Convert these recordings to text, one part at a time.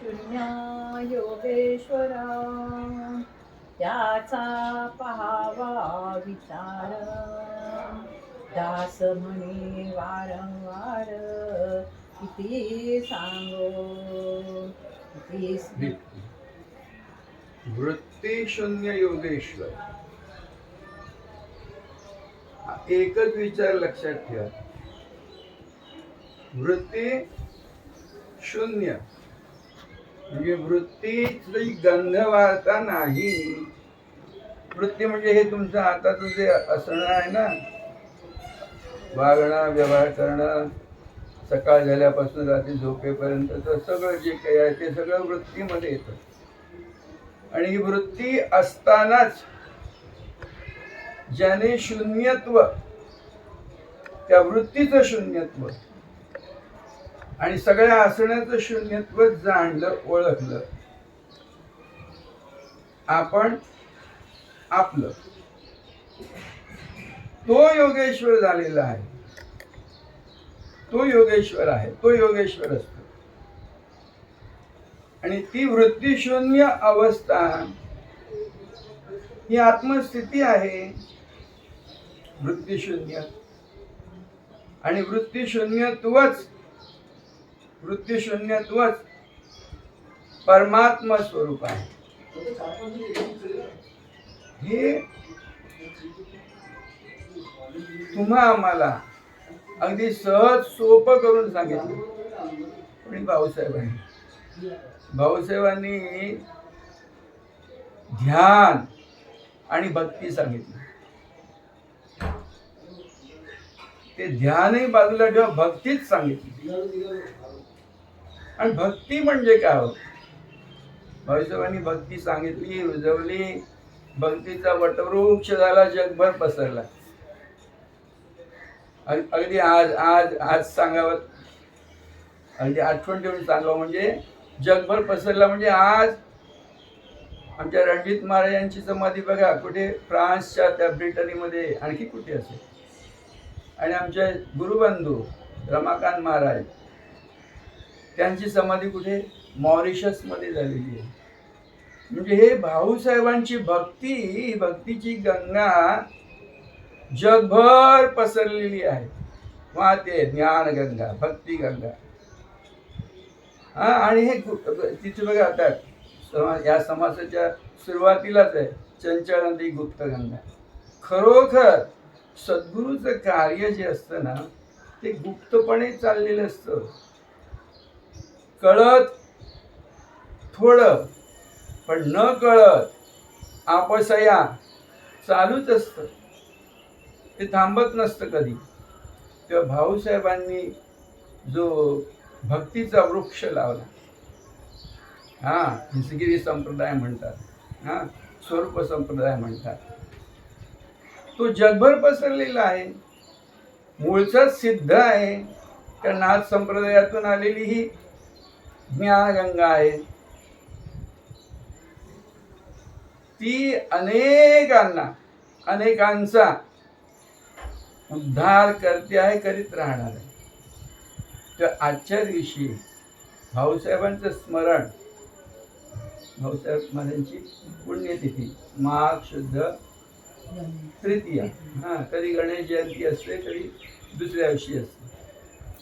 शून्य योगेश्वरा त्याचा पहावा विचार. दास म्हणे वारंवार किती सांगो किती वृत्ती शून्य योगेश्वर एकच विचार लक्षात ठेवा. वृत्ती शून्य. म्हणजे वृत्तीची गंध नाही. वृत्ती म्हणजे हे तुमचं आताच जे असणं आहे ना वागणं व्यवहार करणं सकाळ झाल्यापासून रात्री झोपेपर्यंतचं सगळं जे काही आहे ते सगळं वृत्तीमध्ये येतं. आणि ही वृत्ती असतानाच ज्याने शून्यत्व त्या वृत्तीचं शून्यत्व आणि सगळ्या असण्याचं शून्यत्व जाणलं ओळखलं. आपण आपलं. तो योगेश्वर झालेला आहे. तो योगेश्वर आहे. तो योगेश्वर असतो. आणि ती वृत्तीशून्य अवस्था ही आत्मस्थिती आहे. वृत्तीशून्य. आणि वृत्तीशून्यत्वच वृत्तीशून्यत्वच परमात्मा स्वरूप आहे. हे तुम्हा आम्हाला अगदी सहज सोपं करून सांगितलं. कोणी भाऊसाहेबांनी भाऊसाहेबांनी ध्यान आणि भक्ती सांगितली. ते ध्यानही बाजूला ठेवा भक्तीच सांगितली. आणि भक्ती म्हणजे काय हो? भक्ती सांगितली रुजवली. भक्तीचा वटवृक्ष झाला जगभर पसरला. अगदी आज आज आज सांगावं. अगदी आठवण ठेवून सांगावं म्हणजे जगभर पसरला म्हणजे आज. आमच्या रणजित महाराज यांची समाधी बघा कुठे? फ्रान्सच्या त्या ब्रिटनीमध्ये आणखी कुठे असेल? आणि आमचे गुरुबंधू रमाकांत महाराज. त्यांची समाधी कुठे? मॉरिशसमध्ये झालेली आहे. म्हणजे हे भाऊसाहेबांची भक्ती ही भक्तीची गंगा जगभर पसरलेली आहे. वाहते ज्ञान गंगा भक्ती गंगा हा आणि हे तिथे बघा आता या समासाच्या सुरुवातीलाच आहे चंचल नदी गुप्त गंगा खरोखर सद्गुरूचं कार्य जे असतं ना ते गुप्तपणे चाललेलं असतं. कळत थोडं पण न कळत आपसया चालूच असतं. ते थांबत नसतं कधी. तेव्हा भाऊसाहेबांनी जो भक्तीचा वृक्ष लावला हा हिंसगिरी संप्रदाय म्हणतात हा स्वरूप संप्रदाय म्हणतात तो जगभर पसरलेला आहे. मूळचाच सिद्ध आहे. त्या नाथ संप्रदायातून आलेली ही ज्ञानगंगा आहे ती अनेकांना अनेकांचा उद्धार करते आहे करीत राहणार आहे. तर आजच्या दिवशी भाऊसाहेबांचं स्मरण भाऊसाहेब महाराजांची पुण्यतिथी माघ शुद्ध तृतीया. हां कधी गणेश जयंती असते कधी दुसऱ्या दिवशी असते.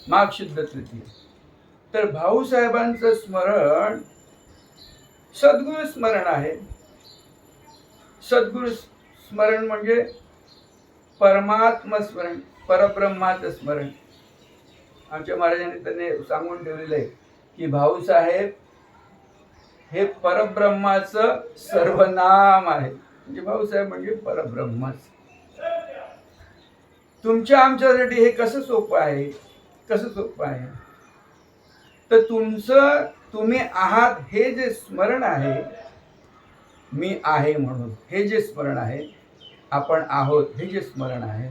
माघ शुद्ध तृतीया. तर भाऊसाहेबांचं स्मरण सद्गुरु स्मरण आहे. सद्गुरु स्मरण म्हणजे परमात्म स्मरण परब्रह्माचं स्मरण. आमच्या महाराजांनी त्यांनी सांगून ठेवलेलं आहे की भाऊसाहेब हे परब्रह्माचं सर्वनाम आहे. म्हणजे भाऊसाहेब म्हणजे परब्रह्माच. तुमच्या आमच्यासाठी हे कसं सोपं आहे? कसं सोपं आहे? तर तुमचं तुम्ही आहात हे जे स्मरण आहे मी आहे म्हणून हे जे स्मरण आहे आपण आहोत हे जे स्मरण आहे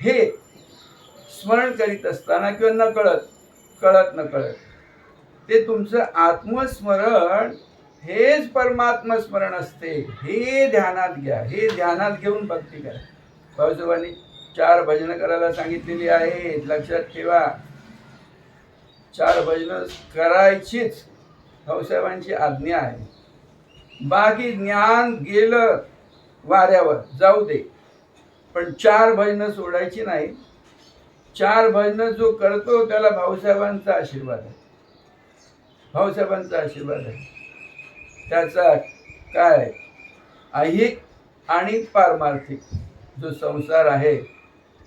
हे स्मरण करीत असताना किंवा न कळत कळत न कळत ते तुमचं आत्मस्मरण हेच परमात्म स्मरण असते. हे ध्यानात घ्या हे ध्यानात घेऊन भक्ती करा. भाऊसाहेबांनी चार भजनं करायला सांगितलेली आहेत. लक्षात ठेवा. चार भजनं करायचीच भाऊसाहेबांची आज्ञा आहे. बाकी ज्ञान गेलं वाऱ्यावर जाऊ दे. पण चार भजनं सोडायची नाही. चार भजनं जो करतो त्याला भाऊसाहेबांचा आशीर्वाद आहे. भाऊसाहेबांचा आशीर्वाद आहे. त्याचा काय ऐहिक आणि पारमार्थिक जो संसार आहे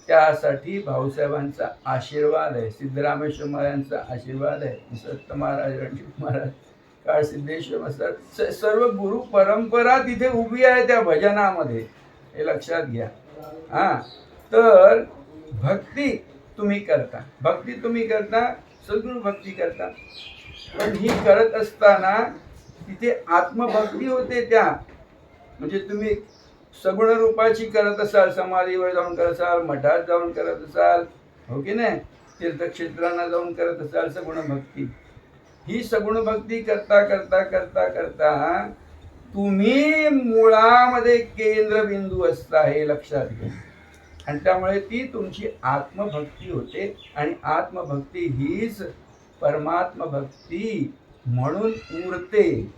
त्यासाठी भाऊसाहेबांचा आशीर्वाद आहे. सिद्धरामेश्वर महाराजांचा आशीर्वाद आहे. सत्त महाराज रणजित महाराज काळ सिद्धेश्वर सर सर्व गुरु परंपरा तिथे उभी आहे त्या भजनामध्ये. हे लक्षात घ्या. हा. तर भक्ती तुम्ही करता. भक्ती तुम्ही करता सद्गुरु भक्ती करता. पण ही करत असताना तिथे आत्मभक्ती होते त्या. म्हणजे तुम्ही सगुण रूपाची करत असाल समाधीवर जाऊन करत असाल मठात जाऊन करत असाल हो की नाही? तीर्थक्षेत्रांना जाऊन करत असाल सगुण भक्ती. ही सगुण भक्ती करता करता करता करता तुम्ही मुळामध्ये केंद्रबिंदू असता हे लक्षात घ्या. आणि त्यामुळे ती तुमची आत्मभक्ती होते. आणि आत्मभक्ती हीच परमात्म भक्ती म्हणून उरते.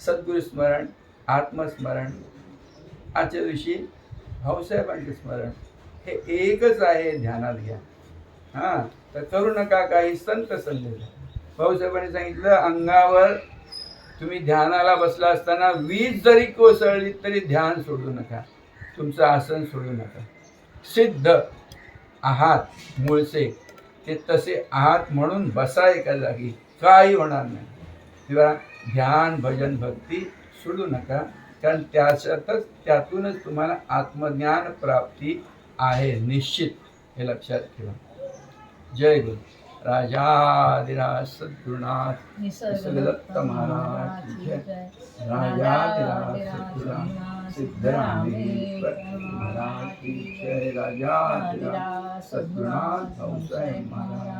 सद्गुरुस्मरण आत्मस्मरण. आजच्या दिवशी भाऊसाहेबांचे स्मरण. हे एकच आहे ध्यानात घ्या. हां तर करू नका काही संत संदेश. भाऊसाहेबांनी सांगितलं अंगावर तुम्ही ध्यानाला बसला असताना वीज जरी कोसळली तरी ध्यान सोडू नका. तुमचं आसन सोडू नका. सिद्ध आहात मूळचे. ते तसे आहात म्हणून बसा एका जागी. काही होणार नाही. किंवा ध्यान भजन भक्ती सोडू नका. कारण त्याच्यातच त्यातूनच तुम्हाला आत्मज्ञान प्राप्ती आहे निश्चित. हे लक्षात ठेवा. जय गुरु. राजाधिराज सद्गुरुनाथ निसर्गदत्त महाराज जय. राजाधिराज सद्गुरुनाथ सिद्धरामेश्वर महाराज जय. राजाधिराज सद्गुरुनाथ भाऊसाहेब महाराज